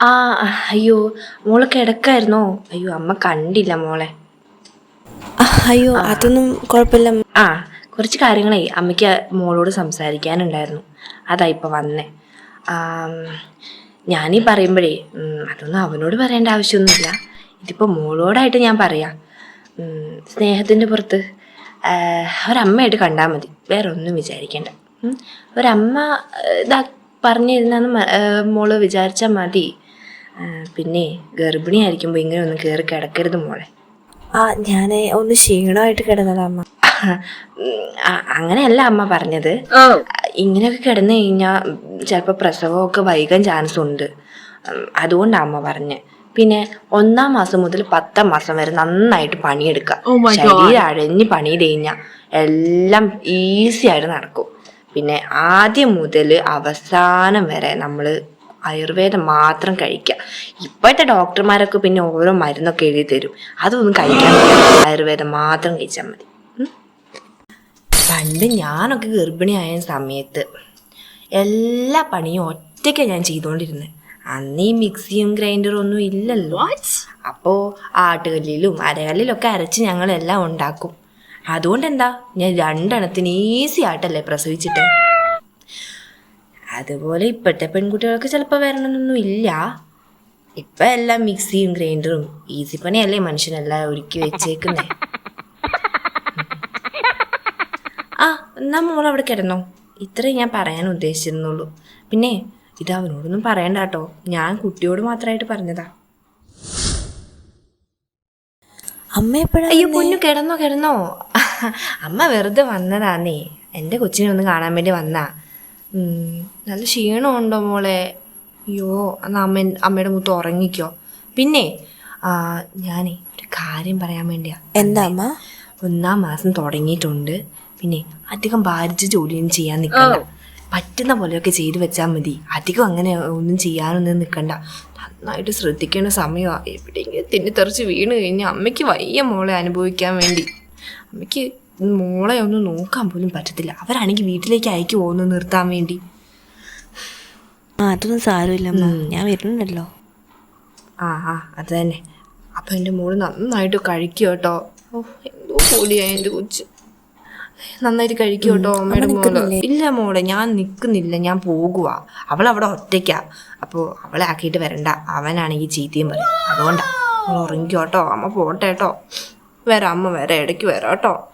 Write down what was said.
ആ അയ്യോ മോൾ കിടക്കായിരുന്നോ? അയ്യോ അമ്മ കണ്ടില്ല മോളെ. അയ്യോ അതൊന്നും കുഴപ്പമില്ല. ആ കുറച്ച് കാര്യങ്ങളേ അമ്മയ്ക്ക് മോളോട് സംസാരിക്കാനുണ്ടായിരുന്നു. അതാ ഇപ്പം വന്നേ. ഞാനീ പറയുമ്പോഴേ അതൊന്നും അവനോട് പറയേണ്ട ആവശ്യമൊന്നുമില്ല. ഇതിപ്പോൾ മോളോടായിട്ട് ഞാൻ പറയാം. സ്നേഹത്തിന്റെ സ്നേഹത്തിന്റെ പുറത്ത് ഒരമ്മയായിട്ട് കണ്ടാൽ മതി. വേറെ ഒന്നും വിചാരിക്കേണ്ട ഒരമ്മ ഇതാ പറഞ്ഞിരുന്നെന്ന് മോൾ വിചാരിച്ചാൽ മതി. പിന്നെ ഗർഭിണിയായിരിക്കുമ്പോൾ ഇങ്ങനെ ഒന്ന് കയറി കിടക്കരുത് മോളെ. ആ ഞാൻ ഒന്ന് ക്ഷീണമായിട്ട് കിടന്നതാ അമ്മ. അങ്ങനെയല്ല അമ്മ പറഞ്ഞത്. ഇങ്ങനെയൊക്കെ കിടന്നു കഴിഞ്ഞാൽ ചിലപ്പോൾ പ്രസവമൊക്കെ വൈകാൻ ചാൻസ് ഉണ്ട്. അതുകൊണ്ടാണ് അമ്മ പറഞ്ഞത് പിന്നെ ഒന്നാം മാസം മുതൽ പത്താം മാസം വരെ നന്നായിട്ട് പണിയെടുക്കുക ശരീരം അഴഞ്ഞ് പണി കഴിഞ്ഞാൽ എല്ലാം ഈസി ആയിട്ട് നടക്കും. പിന്നെ ആദ്യം മുതൽ അവസാനം വരെ നമ്മൾ ആയുർവേദം മാത്രം കഴിക്കുക ഇപ്പോഴത്തെ ഡോക്ടർമാരൊക്കെ പിന്നെ ഓരോ മരുന്നൊക്കെ എഴുതി തരും. അതൊന്നും കഴിക്കാൻ ആയുർവേദം മാത്രം കഴിച്ചാൽ മതി. പണ്ട് ഞാനൊക്കെ ഗർഭിണിയായ സമയത്ത് എല്ലാ പണിയും ഒറ്റയ്ക്ക് ഞാൻ ചെയ്തുകൊണ്ടിരുന്നത് അന്ന് ഈ മിക്സിയും ഗ്രൈൻഡറും ഒന്നും ഇല്ലല്ലോ. അപ്പോൾ ആട്ടുകല്ലിലും അരകല്ലിലൊക്കെ അരച്ച് ഞങ്ങളെല്ലാം ഉണ്ടാക്കും. അതുകൊണ്ട് എന്താ ഞാൻ രണ്ടെണ്ണത്തിന് ഈസി ആയിട്ടല്ലേ പ്രസവിച്ചിട്ട്? അതുപോലെ ഇപ്പോഴത്തെ പെൺകുട്ടികൾക്ക് ചിലപ്പോൾ വരണമെന്നൊന്നും ഇല്ല. ഇപ്പം എല്ലാം മിക്സിയും ഗ്രൈൻഡറും ഈസി പണിയല്ലേ? മനുഷ്യനെല്ലാം ഒരുക്കി വെച്ചേക്കുന്നേ. ആ എന്നാ മോൾ അവിടെ കിടന്നോ? ഇത്രേ ഞാൻ പറയാൻ ഉദ്ദേശിച്ചിരുന്നുള്ളൂ. പിന്നെ ഇത് അവനോടൊന്നും പറയണ്ട കേട്ടോ. ഞാൻ കുട്ടിയോട് മാത്രമായിട്ട് പറഞ്ഞതാ. അമ്മ എപ്പോഴാ അയ്യോ പൊന്നു കിടന്നോ കിടന്നോ. അമ്മ വെറുതെ വന്നതാന്നേ. എന്റെ കൊച്ചിനെ ഒന്ന് കാണാൻ വേണ്ടി വന്നാ. നല്ല ക്ഷീണമുണ്ടോ മോളെ? അയ്യോ അന്ന് അമ്മ അമ്മയുടെ മുത്ത് ഉറങ്ങിക്കോ. പിന്നെ ഞാനേ ഒരു കാര്യം പറയാൻ വേണ്ടിയാ. എന്താ അമ്മ? ഒന്നാം മാസം തുടങ്ങിയിട്ടുണ്ട്. പിന്നെ അധികം ഭാരിച്ച് ജോലിയൊന്നും ചെയ്യാൻ നിൽക്കണ്ട പറ്റുന്ന പോലെയൊക്കെ ചെയ്ത് വെച്ചാൽ മതി. അധികം അങ്ങനെ ഒന്നും ചെയ്യാനൊന്നും നിൽക്കണ്ട നന്നായിട്ട് ശ്രദ്ധിക്കേണ്ട സമയമാണ് എവിടെയെങ്കിലും തിന്നിത്തെറിച്ച് വീണ് കഴിഞ്ഞാൽ അമ്മയ്ക്ക് വയ്യ മോളെ അനുഭവിക്കാൻ വേണ്ടി. അമ്മയ്ക്ക് മോളെ ഒന്നും നോക്കാൻ പോലും പറ്റത്തില്ല. അവരാണെങ്കിൽ വീട്ടിലേക്ക് അയച്ചു ഒന്ന് നിർത്താൻ വേണ്ടി. ആ അതൊന്നും സാരമില്ല ഞാൻ വരുന്നുണ്ടല്ലോ. ആ ആ അത് തന്നെ. അപ്പം എന്റെ മോൾ നന്നായിട്ട് കഴിക്കും കേട്ടോ. ഓ എന്തോ കൂടിയാ എന്റെ കൊച്ച്. നന്നായിട്ട് കഴിക്കും കേട്ടോ അമ്മയുടെ മോൾ. ഇല്ല മോളെ ഞാൻ നിൽക്കുന്നില്ല ഞാൻ പോകുക അവൾ അവിടെ ഒറ്റയ്ക്കാ. അപ്പോൾ അവളെ ആക്കിയിട്ട് വരണ്ട. അവനാണെങ്കിൽ ചീത്തയും പറയും. അതുകൊണ്ടാ. അവൾ ഉറങ്ങിക്കോട്ടോ അമ്മ പോട്ടെ കേട്ടോ. വരാം അമ്മ വരാം. ഇടയ്ക്ക് വരാം കേട്ടോ.